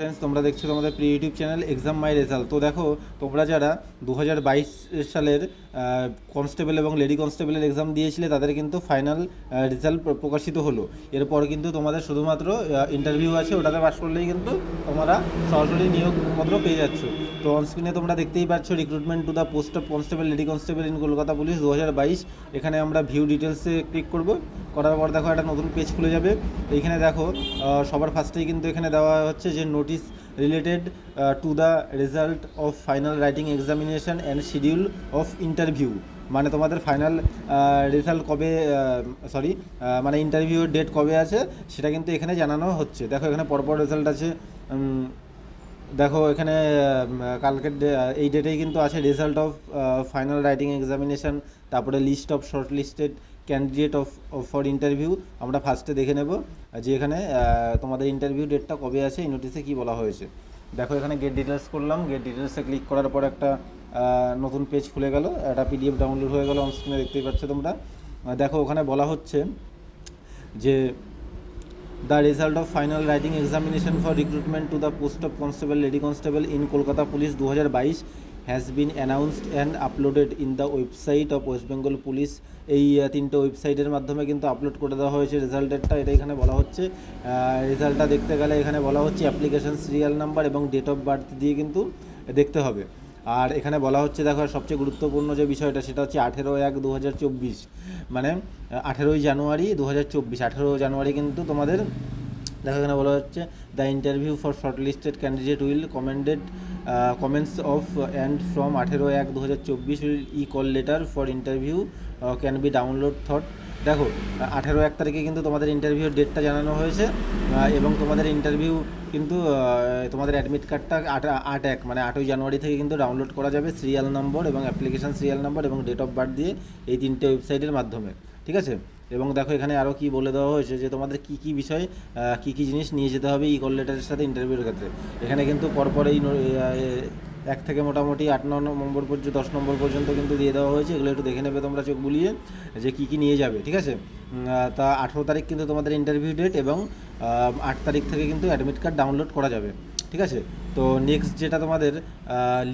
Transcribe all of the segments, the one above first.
Friends তোমরা দেখছ তোমাদের pre YouTube channel exam my result তো দেখো, তোমরা যারা দু হাজার বাইশ সালের কনস্টেবল এবং লেডি কনস্টেবলের এক্সাম দিয়েছিলে, তাদের কিন্তু ফাইনাল রেজাল্ট প্রকাশিত হলো। এরপর কিন্তু তোমাদের শুধুমাত্র ইন্টারভিউ আছে, ওটাতে পাস করলেই কিন্তু তোমরা সরাসরি নিয়োগপত্র পেয়ে যাচ্ছ। তো অনস্ক্রিনে তোমরা দেখতেই পাচ্ছ recruitment to the post of constable lady constable in Kolkata police দু হাজার বাইশ। এখানে আমরা ভিউ ডিটেলসে ক্লিক করব। করার পর দেখো একটা নতুন পেজ খুলে যাবে। এইখানে দেখো সবার ফার্স্টেই কিন্তু এখানে দেওয়া হচ্ছে যে notice related to the result of final writing examination and schedule of interview মানে তোমাদের ফাইনাল রেজাল্ট কবে সরি মানে ইন্টারভিউর ডেট কবে আছে, সেটা কিন্তু এখানে জানানো হচ্ছে। দেখো, এখানে পরপর রেজাল্ট আছে। দেখো, এখানে কালকের এই ডেটেই কিন্তু আছে result of final writing examination তারপরে list of short listed candidate of for interview আমরা ফার্স্টে দেখে নেব যে এখানে তোমাদের ইন্টারভিউ ডেটটা কবে আছে এই নোটিসে কী বলা হয়েছে। দেখো এখানে গেট ডিটেলস করলাম গেট ডিটেলসে ক্লিক করার পর একটা নতুন পেজ খুলে গেল একটা পিডিএফ ডাউনলোড হয়ে গেল অনস্ক্রিনে দেখতেই পাচ্ছ তোমরা। দেখো ওখানে বলা হচ্ছে যে The result of final writing examination for recruitment to the post of constable, lady constable in Kolkata Police 2022 has been announced and uploaded in the website of West Bengal police এই তিনটে ওয়েবসাইটের মাধ্যমে কিন্তু আপলোড করে দেওয়া হয়েছে। রেজাল্টেরটা এটা এখানে বলা হচ্ছে। রেজাল্টটা দেখতে গেলে এখানে বলা হচ্ছে অ্যাপ্লিকেশন সিরিয়াল নাম্বার এবং ডেট অফ বার্থ দিয়ে কিন্তু দেখতে হবে। আর এখানে বলা হচ্ছে, দেখো সবচেয়ে গুরুত্বপূর্ণ যে বিষয়টা, সেটা হচ্ছে আঠেরো এক দু মানে আঠেরোই জানুয়ারি দু হাজার চব্বিশ। আঠেরো জানুয়ারি কিন্তু তোমাদের, দেখো এখানে বলা হচ্ছে the interview for short listed candidate will commended comments of and from আঠেরো এক দু হাজার চব্বিশ e call letter for interview can be download thought দেখো আঠেরো এক তারিখে কিন্তু তোমাদের ইন্টারভিউর ডেটটা জানানো হয়েছে এবং তোমাদের ইন্টারভিউ কিন্তু তোমাদের অ্যাডমিট কার্ডটা আট আট এক মানে আটই জানুয়ারি থেকে কিন্তু ডাউনলোড করা যাবে সিরিয়াল নম্বর এবং অ্যাপ্লিকেশন সিরিয়াল নম্বর এবং ডেট অফ বার্থ দিয়ে এই তিনটে ওয়েবসাইটের মাধ্যমে, ঠিক আছে? এবং দেখো এখানে আরও কি বলে দেওয়া হয়েছে যে তোমাদের কি কি বিষয় কি কি জিনিস নিয়ে যেতে হবে ই কল লেটারের সাথে ইন্টারভিউর ক্ষেত্রে। এখানে কিন্তু পরপর এই এক থেকে মোটামুটি আট, ন নম্বর পর্যন্ত, দশ নম্বর পর্যন্ত কিন্তু দিয়ে দেওয়া হয়েছে। এগুলো একটু দেখে নেবে তোমরা চোখ বুলিয়ে যে কি কি নিয়ে যাবে, ঠিক আছে? তা আঠেরো তারিখ কিন্তু তোমাদের ইন্টারভিউ ডেট এবং আট তারিখ থেকে কিন্তু অ্যাডমিট কার্ড ডাউনলোড করা যাবে। ঠিক আছে? তো নেক্সট যেটা তোমাদের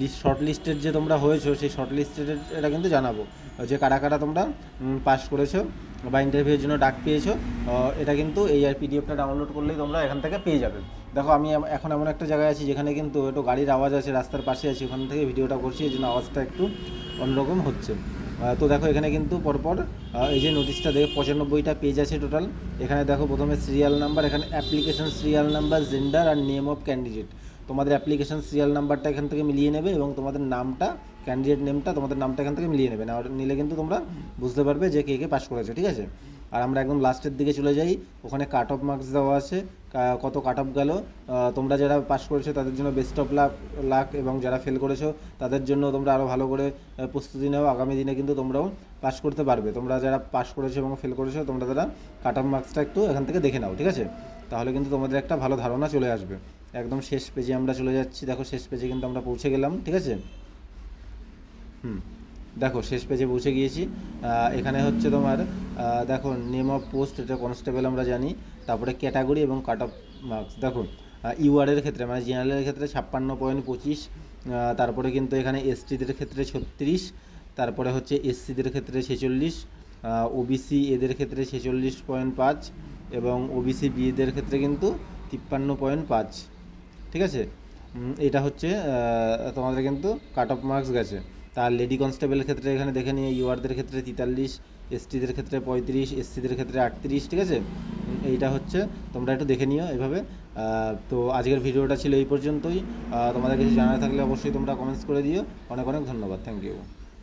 লিস্ট শর্ট লিস্টের যে তোমরা হয়েছো, সেই শর্ট লিস্টের এটা কিন্তু জানাব। যে কারা কারা তোমরা পাস করেছ বা ইন্টারভিউয়ের জন্য ডাক পেয়েছ এটা কিন্তু এই আর পিডিএফটা ডাউনলোড করলেই তোমরা এখান থেকে পেয়ে যাবে। দেখো, আমি এখন এমন একটা জায়গায় আছি যেখানে কিন্তু একটু গাড়ির আওয়াজ আছে, রাস্তার পাশে আছি, ওখান থেকে ভিডিওটা করছি, এই জন্য আওয়াজটা একটু অন্যরকম হচ্ছে। তো দেখো এখানে কিন্তু পরপর এই যে নোটিশটা দেখে, পঁচানব্বইটা পেজ আছে টোটাল এখানে দেখো প্রথমে সিরিয়াল নাম্বার এখানে অ্যাপ্লিকেশন সিরিয়াল নাম্বার জেন্ডার আর নেম অফ ক্যান্ডিডেট তোমাদের অ্যাপ্লিকেশন সিরিয়াল নাম্বারটা এখান থেকে মিলিয়ে নেবে এবং তোমাদের নামটা ক্যান্ডিডেট নেমটা তোমাদের নামটা এখান থেকে মিলিয়ে নেবে। না নিলে কিন্তু তোমরা বুঝতে পারবে যে কে কে পাস করেছে, ঠিক আছে? আর আমরা একদম লাস্টের দিকে চলে যাই। ওখানে কাট অফ মার্কস দেওয়া আছে। কত কাট অফ গেল? তোমরা যারা পাস করেছ, তাদের জন্য বেস্ট অফ লাক লাক এবং যারা ফেল করেছ, তাদের জন্য তোমরা আরও ভালো করে প্রস্তুতি নাও। আগামী দিনে কিন্তু তোমরাও পাস করতে পারবে। তোমরা যারা পাস করেছ এবং ফেল করেছ, তোমরা তারা কাট অফ মার্কসটা একটু এখান থেকে দেখে নাও, ঠিক আছে? তাহলে কিন্তু তোমাদের একটা ভালো ধারণা চলে আসবে। একদম শেষ পেজে আমরা চলে যাচ্ছি। দেখো শেষ পেজে কিন্তু আমরা পৌঁছে গেলাম, ঠিক আছে? হুম। দেখো, শেষ পেজে পৌঁছে গিয়েছি। এখানে হচ্ছে তোমার দেখো নেম অফ পোস্ট এটা কনস্টেবল আমরা জানি। তারপরে ক্যাটাগরি এবং কাট অফ মার্কস দেখো ইউআরের ক্ষেত্রে মানে জেনারেলের ক্ষেত্রে ছাপ্পান্ন পয়েন্ট পঁচিশ তারপরে কিন্তু এখানে এসটিদের ক্ষেত্রে ছত্রিশ, তারপরে হচ্ছে এসসিদের ক্ষেত্রে ছেচল্লিশ ওবিসি এদের ক্ষেত্রে ছেচল্লিশ পয়েন্ট পাঁচ, এবং ওবিসি বিএদের ক্ষেত্রে কিন্তু তিপ্পান্ন পয়েন্ট পাঁচ। ঠিক আছে? এটা হচ্ছে তোমাদের কিন্তু কাট অফ মার্কস গেছে। তার লেডি কনস্টেবলের ক্ষেত্রে এখানে দেখে নিয়ে, ইউআরদের ক্ষেত্রে তেতাল্লিশ, এসটিদের ক্ষেত্রে পঁয়ত্রিশ, এসসিদের ক্ষেত্রে আটত্রিশ, ঠিক আছে? এইটা হচ্ছে, তোমরা একটু দেখে নিও এভাবে। তো আজকের ভিডিওটা ছিল এই পর্যন্তই। তোমাদের কিছু জানা থাকলে অবশ্যই তোমরা কমেন্টস করে দিও। অনেক অনেক ধন্যবাদ। Thank you